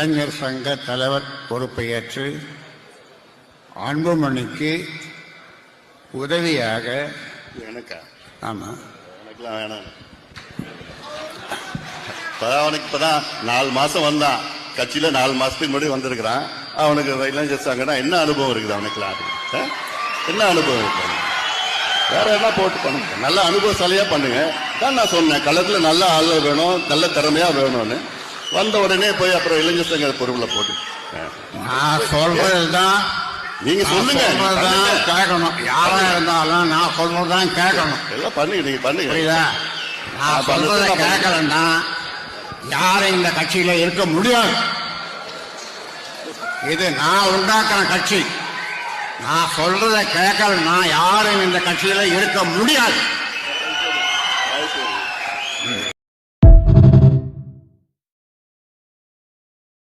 இளைஞர் சங்க தலைவர் பொறுப்பை ஏற்று அன்புமணிக்கு உதவியாக எனக்கா? ஆமா. எனக்குலாம் வேணாம். இப்பதான் அவனுக்கு இப்பதான் நாலு மாசம் வந்தான். கட்சியில நாலு மாசத்துக்கு முன்னாடி வந்திருக்கிறான். அவனுக்கு இளைஞர் சங்கம்னா என்ன அனுபவம் இருக்குது அவனுக்குலாம்? என்ன அனுபவம் இருக்கு அவனுக்கு? வேற என்ன போட்டு பண்ணுங்க? நல்ல அனுபவசாலியா பண்ணுங்க. தான் நான் சொன்னேன் களத்துல நல்ல ஆள் வேணும் நல்ல திறமையா வேணும்னு. வந்த உடனே போய் அப்புறம் இளைஞர் சங்க பொருளை போட்டு. நான் சொல்றதுதான் நீங்க சொல்லுங்க கேட்கணும். யாரா இருந்தாலும் நான் சொல்றதுதான் கேட்கணும். எல்லாம் பண்ணுங்க நீங்க பண்ணுங்க. புரியுதா? நான் சொல்றதை கேட்கலன்னா யாரும் இந்த கட்சியில இருக்க முடியாது. இது நான் உண்டாக்குற கட்சி. நான் சொல்றத கேட்கலன்னா யாரும் இந்த கட்சியில இருக்க முடியாது.